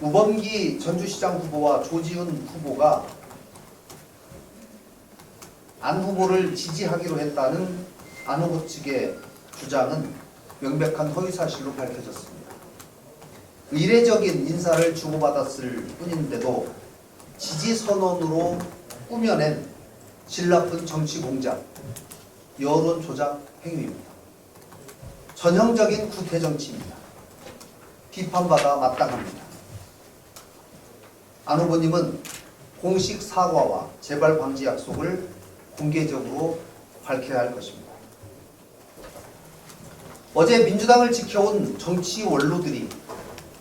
우범기 전주시장 후보와 조지훈 후보가 안 후보를 지지하기로 했다는 안 후보 측의 주장은 명백한 허위 사실로 밝혀졌습니다. 이례적인 인사를 주고받았을 뿐인데도 지지 선언으로 꾸며낸 질 나쁜 정치 공작, 여론 조작 행위입니다. 전형적인 구태 정치입니다. 비판받아 마땅합니다. 안 후보님은 공식 사과와 재발 방지 약속을 공개적으로 밝혀야 할 것입니다. 어제 민주당을 지켜온 정치 원로들이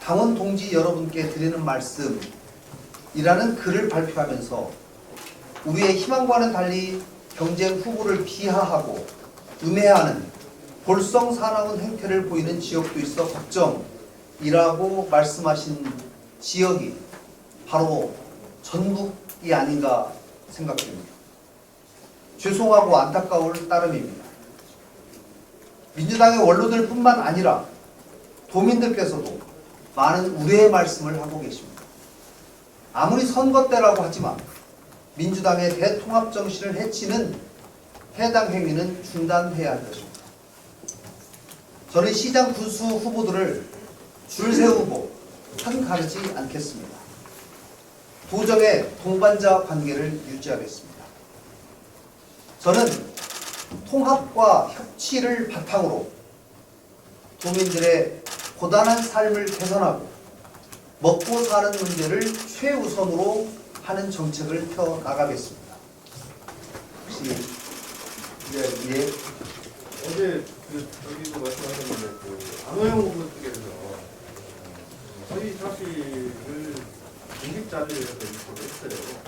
당원 동지 여러분께 드리는 말씀이라는 글을 발표하면서 우리의 희망과는 달리 경쟁 후보를 비하하고 음해하는 볼썽사나운 행태를 보이는 지역도 있어 걱정이라고 말씀하신 지역이 바로 전북이 아닌가 생각됩니다. 죄송하고 안타까울 따름입니다. 민주당의 원로들 뿐만 아니라 도민들께서도 많은 우려의 말씀을 하고 계십니다. 아무리 선거 때라고 하지만 민주당의 대통합 정신을 해치는 해당 행위는 중단해야 할 것입니다. 저는 시장 군수 후보들을 줄 세우고 한 가르지 않겠습니다. 도정의 동반자 관계를 유지하겠습니다. 저는 통합과 협치를 바탕으로 도민들의 고단한 삶을 개선하고 먹고 사는 문제를 최우선으로 하는 정책을 펴 나가겠습니다. 혹시 예, 예. 어제 그 여기도 말씀하셨는데 그 후보 측에서 어, 허위 사실을 공식 자료에서 유포했어요.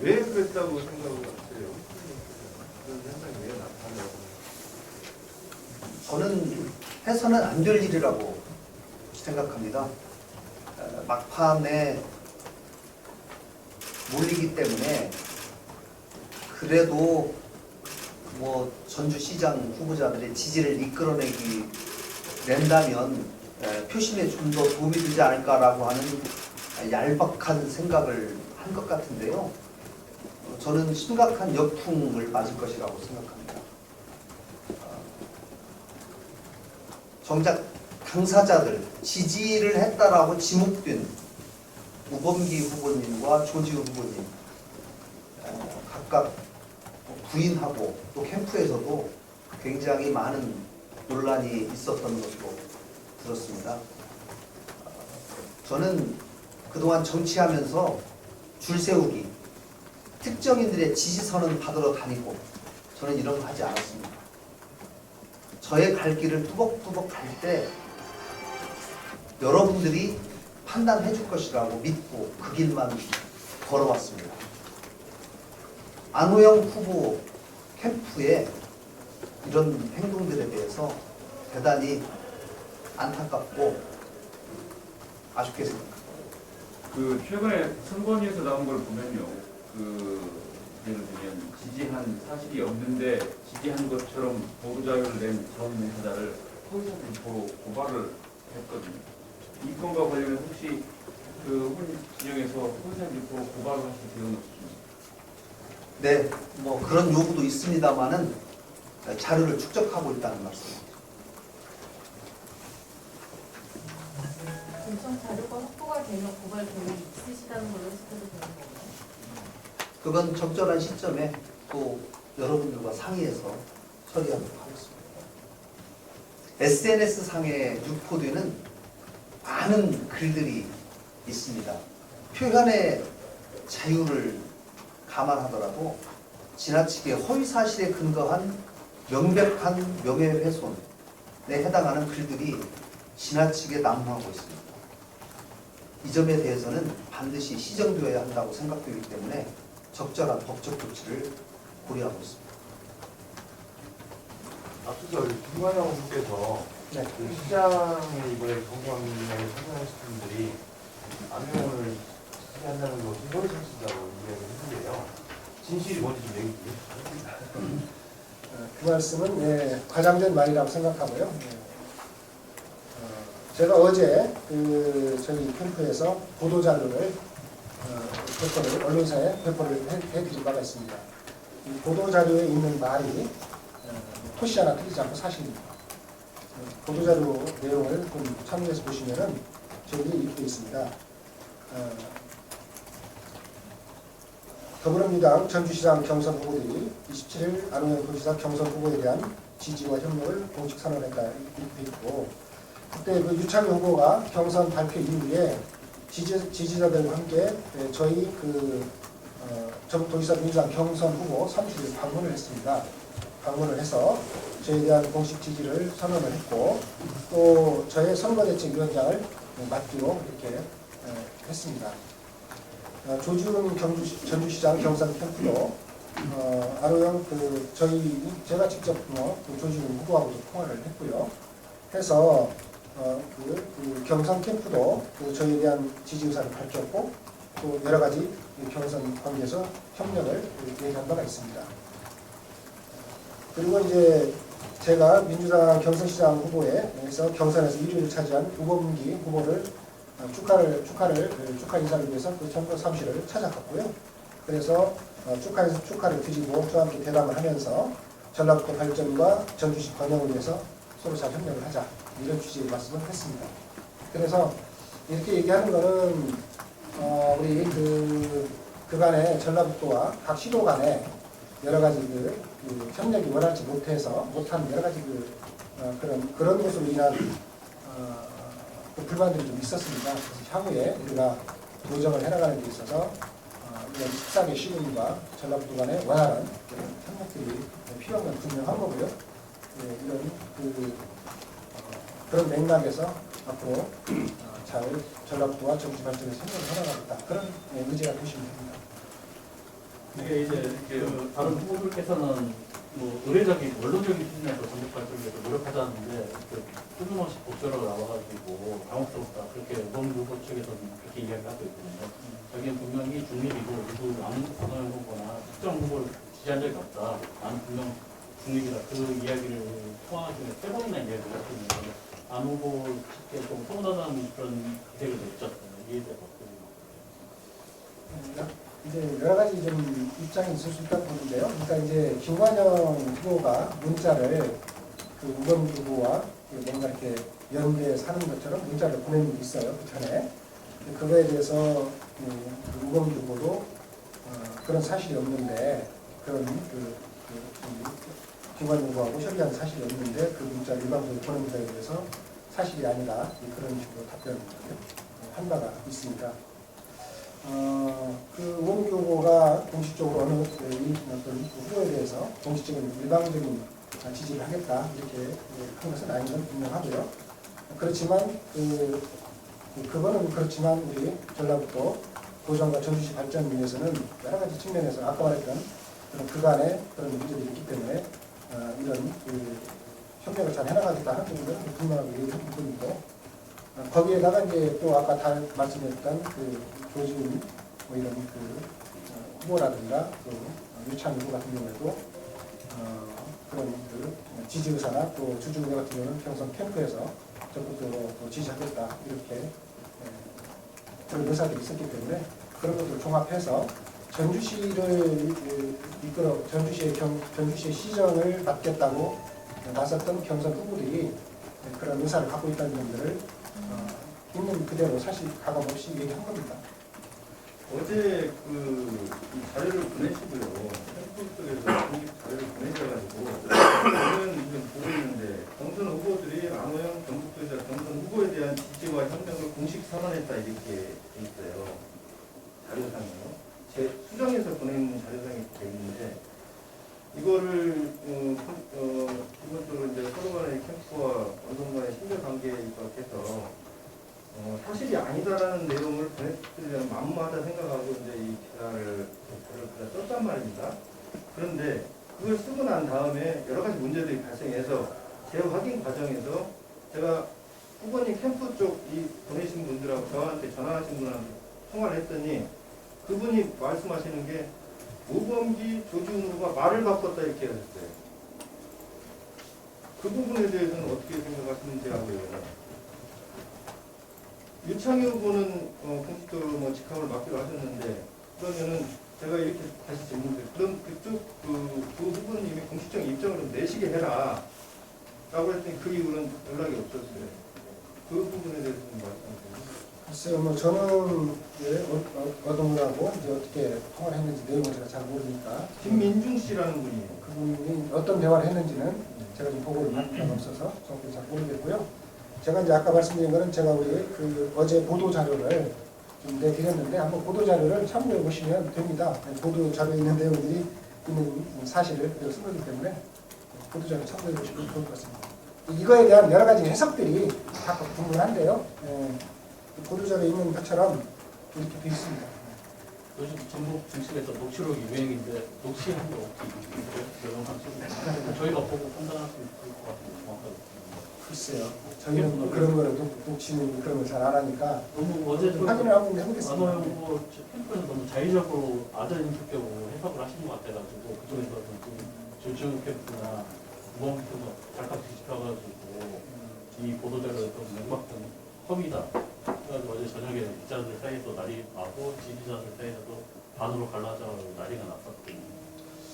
왜 그랬다고 생각을 하세요? 그런 현상이 왜 나타나고? 저는 해서는 안 될 일이라고 생각합니다. 어, 막판에 몰리기 때문에 그래도 뭐 전주시장 후보자들의 지지를 이끌어내기 낸다면 에, 표심에 좀 더 도움이 되지 않을까라고 하는 얄박한 생각을 한 것 같은데요. 어, 저는 심각한 역풍을 맞을 것이라고 생각합니다. 어, 정작 당사자들 지지를 했다라고 지목된 우범기 후보님과 조지훈 후보님 어, 각각 부인하고 또 캠프에서도 굉장히 많은 논란이 있었던 것으로 들었습니다. 어, 저는 그동안 정치하면서 줄 세우기, 특정인들의 지지선언 받으러 다니고 저는 이런 거 하지 않았습니다. 저의 갈 길을 뚜벅뚜벅 갈 때 여러분들이 판단해 줄 것이라고 믿고 그 길만 걸어왔습니다. 안호영 후보 캠프의 이런 행동들에 대해서 대단히 안타깝고 아쉽게 생각합니다. 그 최근에 선관위에서 나온 걸 보면요. 그 예를 들면 지지한 사실이 없는데 지지한 것처럼 보도자료를 낸전 회사를 허위사 유포로 고발을 했거든요. 이 건과 관련해서 혹시 그혼 진영에서 허위사 유포로 고발을 하실 계획은 없으십니까? 네, 뭐 그런 요구도 있습니다만은 자료를 축적하고 있다는 말씀 되면 고발 계획이 있으시다는 걸로 해석해도 되는 건가요? 그건 적절한 시점에 또 여러분들과 상의해서 처리하도록 하겠습니다. SNS 상에 유포되는 많은 글들이 있습니다. 표현의 자유를 감안하더라도 지나치게 허위 사실에 근거한 명백한 명예훼손에 해당하는 글들이 지나치게 난무하고 있습니다. 이 점에 대해서는 반드시 시정되어야 한다고 생각되기 때문에 적절한 법적 조치를 고려하고 있습니다. 앞서서 김관영 후보께서 네. 그 시장에 이번에 정부항공에 참여하신 분들이 암용을 지지한다는 거 허위 사실이라고 이야기를 했는데요. 진실이 뭔지 좀 얘기 좀 해주세요. 어, 그 말씀은 예, 과장된 말이라고 생각하고요. 예. 어, 제가 어제 그 저희 캠프에서 보도 자료를 어, 배포를 언론사에 배포를 해, 해드린 바가 있습니다. 이 보도 자료에 있는 말이 어, 토시 하나 틀리지 않고 사실입니다. 어, 보도 자료 내용을 좀 참고해서 보시면은 저기 이렇게 돼 있습니다. 어, 더불어민주당 전주시장 경선 후보들이 27일 안홍현 도지사 경선 후보에 대한 지지와 협력을 공식 선언했다 이렇게 돼 있고 그때 그 유창희 후보가 경선 발표 이후에 지지, 지지자들과 함께 예, 저희 그 어, 전북 도지사 민주당 경선 후보 사무실을 방문을 했습니다. 방문을 해서 저에 대한 공식 지지를 선언을 했고 또 저의 선거대책위원장을 맡기로 이렇게 예, 했습니다. 어, 조지훈 경주시, 전주시장 경선 캠프도 어, 아로형 그 저희 제가 직접 뭐, 그 조지훈 후보하고도 통화를 했고요. 해서 어, 그, 그 경선 캠프도 그 저희에 대한 지지 의사를 밝혔고 또 여러 가지 이 경선 관계에서 협력을 그 얘기한 바가 있습니다. 그리고 이제 제가 민주당 경선시장 후보에서 경선에서 1위를 차지한 우범기 후보를 어, 축하를 축하를 그 축하 인사를 위해서 그 청구 사무실을 찾아갔고요. 그래서 어, 축하 축하를 드리고 저와 함께 대담을 하면서 전라북도 발전과 전주시 번영을 위해서 서로 잘 협력을 하자 이런 취지의 말씀을 했습니다. 그래서 이렇게 얘기하는 거는 어, 우리 그 그간의 전라북도와 각 시도 간에 여러 가지 그, 그 협력이 원활치 못해서 못한 여러 가지 그 어, 그런 그런 것으로 인한 어, 그 불만들이 좀 있었습니다. 그래서 향후에 우리가 도정을 해나가는 데 있어서 어, 이런 14개 시군과 전라북도 간의 원활한 협력들이 필요한 건 분명한 거고요. 네, 이런 그 어, 그런 맥락에서 앞으로 어, 잘 전라북도와 정치 발전에 생각을 해나가겠다 그런 예, 의지가 보시면 됩니다. 이게 이제 그 다른 후보들께서는 뭐 의례적인 원론적인 수준에서 전국 발전을 위해서 노력하자는데 그 뜬금없이 복수로 나와가지고 당혹스럽다 그렇게 우범 후보 측에서는 그렇게 이야기를 하고 있거든요. 자기는 분명히 중립이고 누구 아무 권한 후보나 특정 후보를 지지한 적이 없다. 나는 분명 중립이다. 그 이야기를 통화 중에 세 번이나 이야기를 했거든요. 안 후보 측에 좀 서운하다는 그런 대해서 어떻게 생각하세요? 이제 여러 가지 좀 입장이 있을 수 있다고 보는데요. 그러니까 이제 김관영 후보가 문자를 그 우범 후보와 그 뭔가 이렇게 연계 사는 것처럼 문자를 보낸 적이 있어요. 그 전에. 그거에 대해서 그, 그 우범 후보도 어, 그런 사실이 없는데 그런 그, 그, 그 김관영 후보하고 협의한 사실이 없는데 그 문자를 일방적으로 보낸 문자에 대해서 사실이 아니다. 그런 식으로 답변을 한 바가 있습니다. 어, 그 후보가 공식적으로 어느 어떤 후보에 대해서 공식적인 일방적인 지지를 하겠다 이렇게 한 것은 아닌 건 분명하고요. 그렇지만 그, 그- 그거는 그렇지만 우리 전라북도 도정과 전주시 발전을 위해서는 여러 가지 측면에서 아까 말했던 그런 그간의 그런 문제들이 있기 때문에 어, 이런 그 협력을 잘 해나가겠다 하는 부분은 분명하게 얘기한 부분이고 어, 거기에다가 이제 또 아까 다 말씀드렸던 그 조지훈 뭐 이런 그 어, 후보라든가 또 유창 후보 같은 경우에도 어, 그런 그 지지 의사나 또 주주 후보 같은 경우는 평선 캠프에서 적극적으로 또 지지하겠다 이렇게 예, 그런 의사들이 있었기 때문에 그런 것들을 종합해서 전주시를 그 이끌어 전주시의 경, 전주시의 시정을 맡겠다고 나섰던 경선 후보들이 그런 의사를 갖고 있다는 점들을 어, 있는 그대로 사실 가감 없이 얘기한 겁니다. 어제 그 이 자료를 보내시고요. Facebook 쪽에서 공식 자료를 보내셔가지고 저는 지금 보고 있는데 경선 후보들이 안호영 경북도지사 경선 후보에 대한 지지와 협력을 공식 선언했다 이렇게 돼 있어요. 자료상이요. 제 수정해서 보내는 자료상이 돼 있는데 이거를 어, 어, 기본적으로 이제 서로 간의 캠프와 언론 간의 신뢰 관계에 입각해서 어, 사실이 아니다라는 내용을 보내드리려면 만무하다 생각하고 이제 이 기사를 기사를 그냥 썼단 말입니다. 그런데 그걸 쓰고 난 다음에 여러 가지 문제들이 발생해서 재확인 과정에서 제가 후보님 캠프 쪽 이 보내신 분들하고 전화하신 분하고 통화를 했더니 그분이 말씀하시는 게 조지훈 후보가 말을 바꿨다 이렇게 하셨어요. 그 부분에 대해서는 어떻게 생각하시는지 하고요. 유창희 후보는 어, 공식적으로 뭐 직함을 맡기로 하셨는데 그러면은 제가 이렇게 다시 질문드려 그럼 그쪽 그, 그 후보님이 공식적인 입장을 좀 내시게 해라 라고 했더니 그 이후로는 연락이 없었어요 그 부분에 대해서 좀 말씀해 글쎄요, 뭐 저는 이제 어- 어- 어떤 분하고 이제 어떻게 통화를 했는지 내용을 제가 잘 모르니까 김민중 씨라는 분이에요 그분이 어떤 대화를 했는지는 제가 좀 보고를 받은 바가 없어서 정확히 잘 모르겠고요. 제가 이제 아까 말씀드린 거는 제가 우리 그 어제 보도 자료를 좀 내드렸는데 한번 보도 자료를 참고해 보시면 됩니다. 보도 자료에 있는 내용들이 있는 사실을 그대로 쓴 거기 때문에 보도 자료 참고해 보시면 좋을 것 같습니다. 이거에 대한 여러 가지 해석들이 다 궁금한데요. 예, 보도 자료에 있는 것처럼 이렇게 되어 있습니다. 요즘 전국 중심에서 녹취록이 유행인데 녹취한 거 찍고 저희가 보고 판단할 수 있을 것 같은데 정확하게. 글쎄요. 저희는 뭐 그런 거를 녹- 녹취는 그런 걸 잘 안 하니까 너무 어제 좀 확인을 한번 해보겠습니다. 후보 캠프에서 너무 자의적으로 아들 인격적으로 해석을 하시는 것 같아가지고 그쪽에서 좀 조지훈 캠프나 우범 캠프가 발칵 뒤집혀가지고 이 보도자료를 좀 맥박좀 허위다. 어제 저녁에 기자들 사이에서 난리 나고 지지자들 사이에서도 반으로 갈라져 난리가 났었거든요.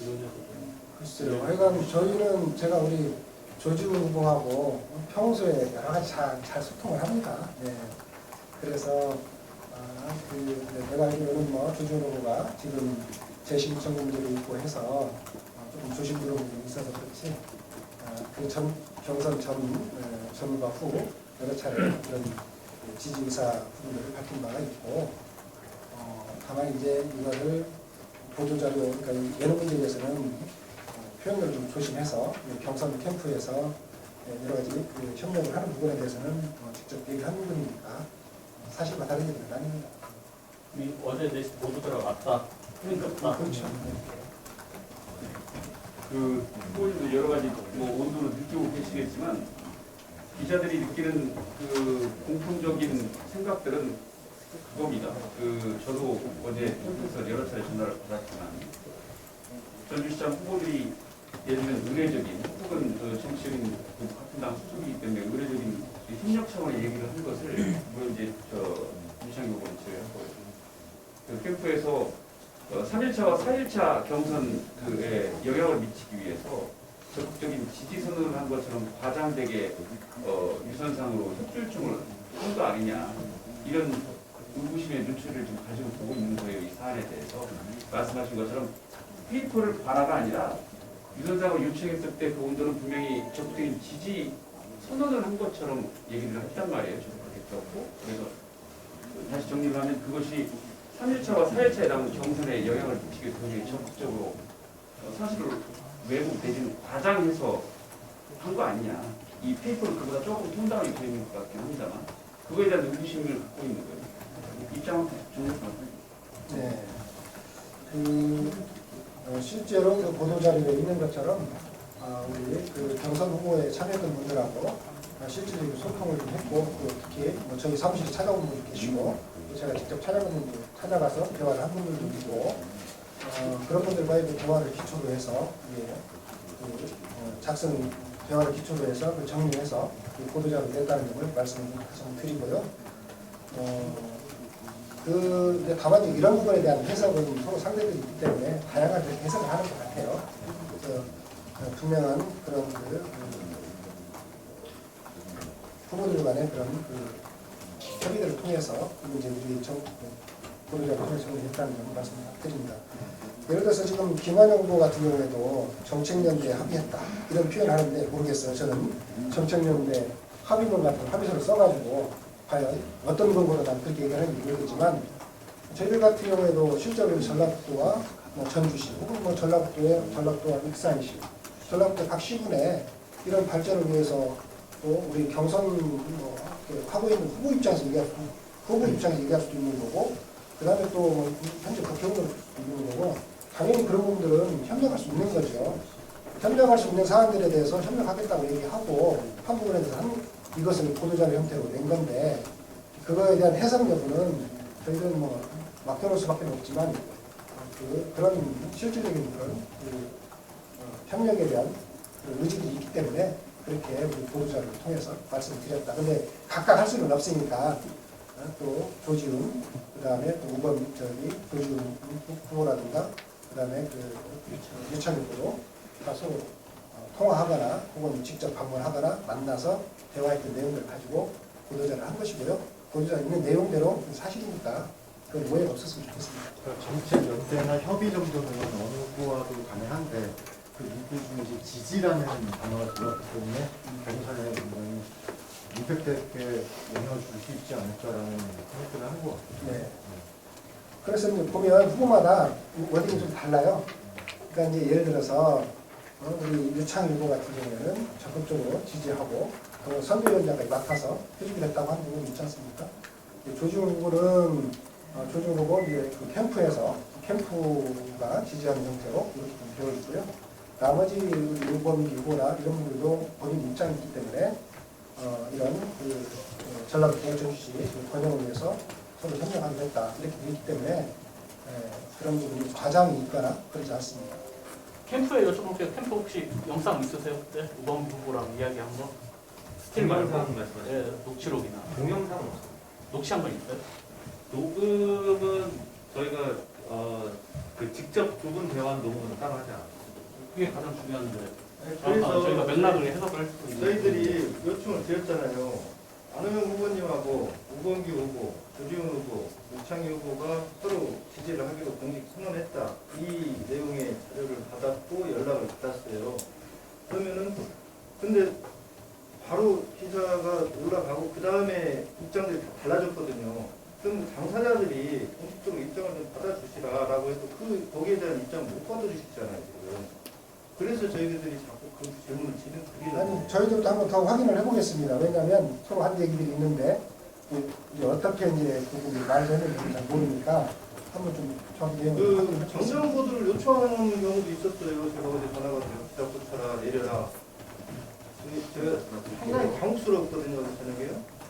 이런 글쎄요. 하여간 저희는 제가 우리 조지훈 후보하고 평소에 여러 가지 잘, 잘 소통을 합니다. 네. 그래서 아, 그 네, 내가 알기로는 뭐 조지훈 후보가 지금 재심 청문제도 있고 해서 어, 조금 조심스러운 부분이 있어서 그렇지 아, 그 전 경선 전 어, 전과 후 여러 차례 그런 그 지지 의사 부분들을 밝힌 바가 있고 어, 다만 이제 이거를 보도자료 그러니까 이 예능 문제에 대해서는 어, 표현을 좀 조심해서 이 경선 캠프에서 예, 여러 가지 그 협력을 하는 부분에 대해서는 어, 직접 얘기하는 부분이니까 사실과 다른 얘기는 아닙니다. 이 어제 내신 보도자료가 맞다. 틀렸다. 그렇죠. 그 후보님도 여러 가지 뭐 온도를 느끼고 계시겠지만 기자들이 느끼는 그 공통적인 생각들은 그겁니다. 그 저도 어제 캠프에서 여러 차례 전화를 받았지만 전주시장 후보들이 예를 들면 의례적인 혹은 그 정치적인 그 같은 당 소속이기 때문에 의례적인 협력 차원의 얘기를 한 것을 물론 이제 저 유창희 후보는 제외하고 그 캠프에서 어, 3일차와 4일차 경선에 영향을 미치기 위해서 적극적인 지지 선언을 한 것처럼 과장되게 어, 유선상으로 협조요청을 한 거 아니냐. 이런 의구심의 눈초리를 좀 가지고 보고 있는 거예요 이 사안에 대해서. 말씀하신 것처럼 페이퍼를 관화가 아니라 유선상을 요청했을 때 그 온도는 분명히 적극적인 지지 선언을 한 것처럼 얘기를 했단 말이에요 그렇게 들었고. 그래서 다시 정리를 하면 그것이 3일차와 4일차에 남은 경선에 영향을 미치게 굉장히 적극적으로 어, 사실을 외국 내지는 과장해서 한 거 아니냐. 이 페이퍼는 그보다 조금 톤다운이 되어 있는 것 같긴 합니다만 그거에 대한 의구심을 갖고 있는 거예요. 입장은 정말 네. 그 어, 실제로 그 보도자료에 있는 것처럼 아, 우리 그 경선 후보에 참여했던 분들하고 아, 실질적인 소통을 좀 했고 또 특히 뭐 저희 사무실에 찾아온 분도 계시고 또 제가 직접 찾아가서 대화를 한 분들도 있고 어, 그런 분들과의 그 대화를 기초로 해서 예, 그, 어, 작성 대화를 기초로 해서 그 정리해서 그 보도자료를 냈다는 점을 말씀을 드리고요. 어, 그 이제 다만 이런 부분에 대한 해석은 서로 상대들이 있기 때문에 다양하게 해석을 하는 것 같아요. 그래서 어, 분명한 그런 그 음, 후보들 간의 그런 그 협의들을 통해서 이 문제들이 정, 보도자를 통해서 정리했다는 점을 말씀드립니다. 예를 들어서 지금 김환영 후보 같은 경우에도 정책연대 합의했다 이런 표현을 하는데 모르겠어요. 저는 정책연대 합의문 같은 합의서를 써가지고 과연 어떤 근거로 난 그렇게 얘기하는지 모르겠지만 저희들 같은 경우에도 실제로 전라북도와 뭐 전주시 혹은 뭐 전라북도의 전라북도와 익산시 전라북도 각 시군의 이런 발전을 위해서 또 우리 경선 뭐 하고 있는 후보 입장에서 얘기할 수 후보 입장에서 얘기할 수도 있는 거고 그 다음에 또뭐 현재 국회의원도 있는 거고 당연히 그런 부분들은 협력할 수 있는 거죠. 협력할 수 있는 사안들에 대해서 협력하겠다고 얘기하고 한 부분에 대해서 한, 이것을 보도자료 형태로 낸 건데 그거에 대한 해석 여부는 저희들은 뭐 맡겨놓을 수밖에 없지만 그, 그런 실질적인 그런 그, 어, 협력에 대한 의지들이 있기 때문에 그렇게 우리 보도자료를 통해서 말씀을 드렸다. 근데 각각 할 수는 없으니까 어, 또 조지훈, 그 다음에 또 우범 저기 조지훈 후보라든가 그 다음에 그 후보로 가서 어, 통화하거나 혹은 직접 방문하거나 만나서 대화했던 내용들을 가지고 보도자를 한 것이고요. 보도자 있는 내용대로 사실이니까 그건 오해가 없었으면 좋겠습니다. 그러니까 정책 연대나 협의 정도는 어느 후보와도 가능한데 그 문구 중에 이제 지지라는 단어가 들어갔기 때문에 경선에 굉장히 임팩트 있게 영향을 줄수 있지 않을까라는 생각들을 하는 것 같아요. 네. 그래서 이제 보면 후보마다 워딩이 좀 달라요. 그러니까 이제 예를 들어서 어, 우리 유창 후보 같은 경우에는 적극적으로 지지하고 또 선대위원장까지 맡아서 해주기로 했다고 하는 부분이 있지 않습니까? 조지훈 후보는 어, 조지훈 후보 이제 그 캠프에서 캠프가 지지하는 형태로 이렇게 좀 되어 있고요. 나머지 유범기 후보나 이런 분들도 본인 입장이 있기 때문에 어, 이런 그 어, 전라도 대전시 번영을 위해서 서로 협력하기로 했다 이렇게 되어 있기 때문에 에, 그런 부분이 과장이 있거나 그러지 않습니다. 캠프에 여쭤볼게요. 캠프 혹시 영상 있으세요? 그때 우범 후보랑 이야기한 거? 스틸 말고 말씀하시죠. 예, 녹취록이나 동영상은 없어요. 녹취한 거 있어요? 녹음은 저희가 어, 그 직접 두 분 대화한 녹음은 따로 하지 않아요. 그게 가장 중요한데 아, 그래서 저희가 맥락을 해석을 할수 있는 저희들이 요청을 드렸잖아요. 안호영 후보님하고 우범기 후보, 조지훈 후보, 우창희 후보가 서로 지지를 하기로 공식 선언했다. 이 내용의 자료를 받았고 연락을 받았어요. 그러면은 근데 바로 기사가 올라가고 그 다음에 입장들이 다 달라졌거든요. 그럼 당사자들이 공식적으로 입장을 좀 받아주시라라고 해도 그 거기에 대한 입장 못 받아주시잖아요 지금. 그래서 저희들이 자꾸 그 질문을 지는 그게 아니 저희들도 한번 더 확인을 해보겠습니다. 왜냐하면 서로 한 얘기들이 있는데 이제 어떻게 이제 그 부분이 말되는지 잘 모르니까 한번 좀 정확히 내용을 그 확인을 해보겠습니다. 정정 보도를 요청하는 경우도 있었어요. 제가 어제 전화가 기사 고쳐라 내려라. 제가 상당히 당혹스러웠거든요. 저녁에요.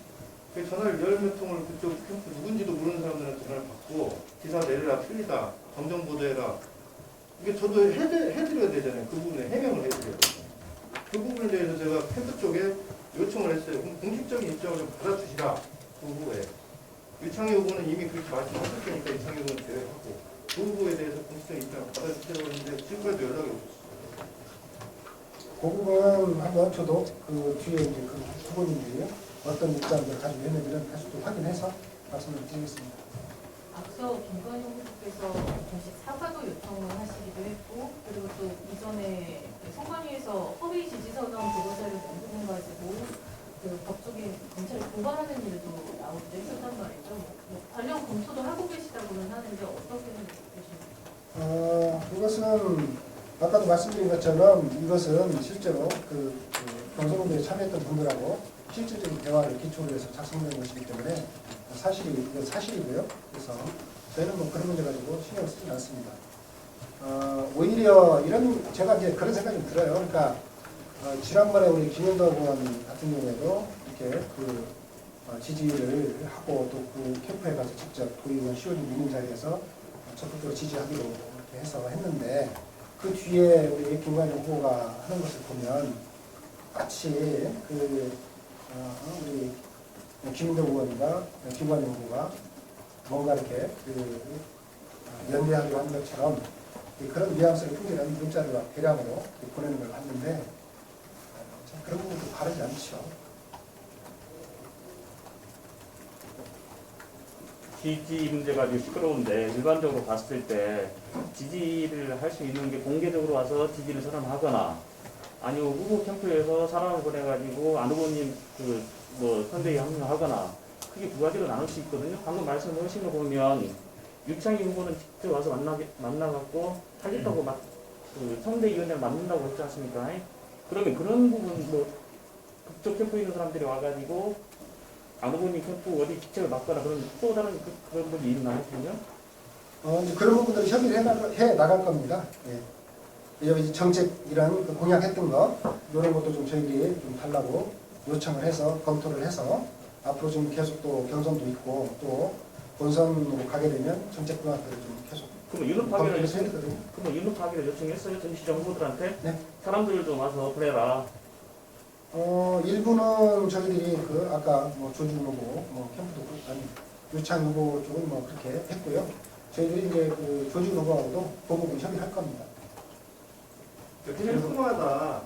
그 전화를 열 몇 통을 그쪽 캠프 누군지도 모르는 사람들한테 전화를 받고 기사 내려라 틀리다 정정 보도해라. 이게 저도 해드, 해드려야 되잖아요. 그 부분에 해명을 해드려야 되잖아요. 그 부분에 대해서 제가 캠프 쪽에 요청을 했어요. 그럼 공식적인 입장을 좀 받아주시라. 그 후보에. 유창희 후보는 이미 그렇게 말씀하셨을 테니까 유창희 후보는 제외하고 그 후보에 대해서 공식적인 입장을 받아주시라고 했는데 지금까지 연락이 없었어요. 그 부분 한번 저도 그 뒤에 이제 그 후보님들이 어떤 입장을 가지고 있는지는 다시 또 확인해서 말씀을 드리겠습니다. 앞서 김관영 후보께서 공식 사과도 요청을 하시기도 했고 그리고 또 이전에 그 선관위에서 허위 지지선언 보도자료 낸 부분 가지고 그 법적인 검찰에 고발하는 일도 나오기도 했었단 말이죠. 뭐 관련 검토도 하고 계시다고는 하는데 어떻게 생각하십니까? 어, 이것은 아까도 말씀드린 것처럼 이것은 실제로 그, 그 경선운동에 참여했던 분들하고 실질적인 대화를 기초로 해서 작성된 것이기 때문에 사실이 이건 사실이고요. 그래서 저희는 뭐 그런 문제 가지고 신경 쓰지 않습니다. 어, 오히려 이런 제가 이제 그런 생각이 좀 들어요. 그러니까 어, 지난번에 우리 김현덕 의원 같은 경우에도 이렇게 그 어, 지지를 하고 또 그 캠프에 가서 직접 도의원 시원이 있는 자리에서 적극적으로 지지하기로 이렇게 해서 했는데 그 뒤에 우리 김관영 후보가 하는 것을 보면 마치 그 어, 우리 김인덕 의원과 김관영 후보가 뭔가 이렇게 그 어, 연대하기로 하는 것처럼 그런 뉘앙스를 풍기는 문자를 대량으로 보내는 걸 봤는데 어, 참 그런 부분도 바르지 않죠. 지지 문제가 시끄러운데 일반적으로 봤을 때 지지를 할 수 있는 게 공개적으로 와서 지지를 선언하거나 아니면 후보 캠프에서 사람을 보내가지고 안 후보님 그 뭐 선대위 합류하거나 크게 두 가지로 나눌 수 있거든요. 방금 말씀하신 거 보면 유창희 후보는 직접 와서 만나 만나갖고 하겠다고 막 그 선대위원장 만난다고 했지 않습니까? 그러면 그런 부분 뭐 그쪽 캠프에 있는 사람들이 와가지고 안 후보님 캠프 어디 직책을 맡거나 그런 또 다른 그, 그런 분이 있나요, 그러면? 어, 이제 그런 부분들을 협의를 해, 나가, 해 나갈 겁니다. 예. 여기 정책 이런 그 공약했던 거 이런 것도 좀 저희들이 좀 달라고 요청을 해서 검토를 해서 앞으로 좀 계속 또 경선도 있고 또 본선으로 가게 되면 정책 공약들을 좀 계속 그럼 윤호 파기를 요청. 그럼 윤호 파기를 요청했어요, 전시정 후보들한테? 네. 사람들 좀 와서 그래라. 어, 일부는 저희들이 그 아까 뭐 조준 후보, 뭐 캠프도 아니 유창 후보 쪽은 뭐 그렇게 했고요. 저희들이 이제 그 조준 후보하고도 그 부분 협의할 겁니다. 캠프마다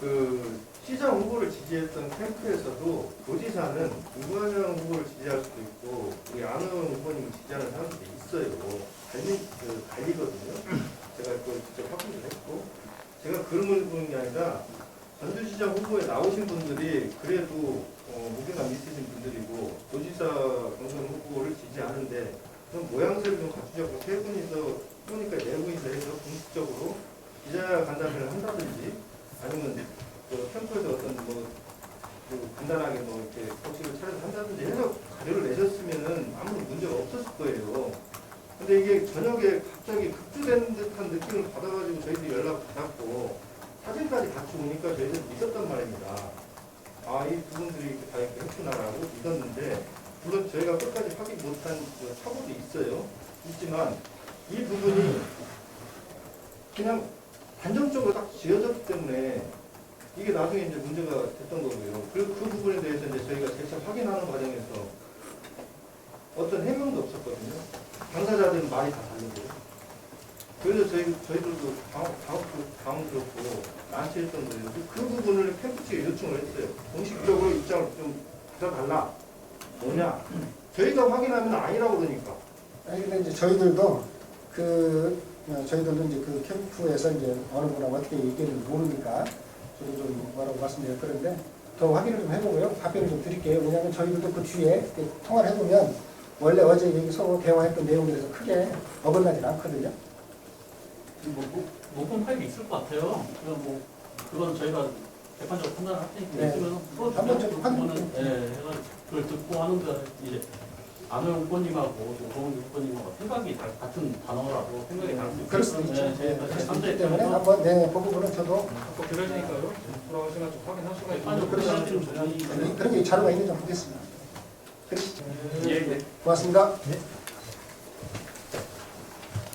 그 시장 후보를 지지했던 캠프에서도 도지사는 김관영 후보를 지지할 수도 있고 우리 안호영 후보님을 지지하는 사람들이 있어요. 갈리, 그 갈리거든요. 제가 그걸 직접 확인을 했고 제가 그런 보는 게 아니라 전주시장 후보에 나오신 분들이 그래도 어, 무게감 있으신 분들이고 도지사 경선 후보를 지지하는데 좀 모양새를 좀 갖추자고 세 분이서 해서 공식적으로 기자 간담회를 한다든지 아니면 그 캠프에서 어떤 뭐, 그 간단하게 뭐 이렇게 공식을 차려서 한다든지 해서 자료를 내셨으면은 아무 문제가 없었을 거예요. 근데 이게 저녁에 갑자기 급주된 듯한 느낌을 받아가지고 저희들이 연락 받았고 사진까지 같이 오니까 저희들 믿었단 말입니다. 아, 이 이렇게 했구나라고 믿었는데 물론 저희가 끝까지 확인 못한 그 사고도 있어요. 있지만 이 부분이 그냥 단정적으로 딱 지어졌기 때문에 이게 나중에 이제 문제가 됐던 거고요. 그리고 그 부분에 대해서 이제 저희가 재차 확인하는 과정에서 어떤 해명도 없었거든요. 당사자들은 말이 다 다르고요. 그래서 저희, 저희들도 당황, 당황, 당황스럽고 난처했던 거예요. 그- 그 부분을 캠프 측에 요청을 했어요. 공식적으로 입장을 좀 받아달라. 뭐냐? 저희가 확인하면 아니라고 그러니까. 아니 근데 이제 저희들도 그 어, 저희들도 이제 그 캠프에서 이제 어느 분하고 어떻게 얘기를 모르니까 저도 좀 뭐라고 말씀드릴 그런데 더 확인을 좀 해보고요 답변을 좀 드릴게요 왜냐하면 저희들도 그 뒤에 통화를 해보면 원래 어제 서로 대화했던 내용들에서 크게 어긋나진 않거든요 뭐, 뭐, 녹음 파일이 있을 것 같아요. 그럼 뭐, 그건 저희가 객관적으로 판단할 테니까 네. 있으면 한번 좀 확인 그거는, 예, 해가지고 그걸 듣고 하는데 이제 안호영 후보님하고 조홍기 후보님하고 생각이 다, 같은 단어라고 생각이 다를 수 있어요. 그럴 수도 있죠 예, 네, 저희가 삼자 있기 때문에 한번 네, 그 부분은 저도 꼭 그러니까요. 돌아가시면 좀 확인할 수가 있고. 아니요, 그러면 좀 저희 그런 게 자료가 있는지 한번 보겠습니다 그러시죠 예, 예. 고맙습니다 네.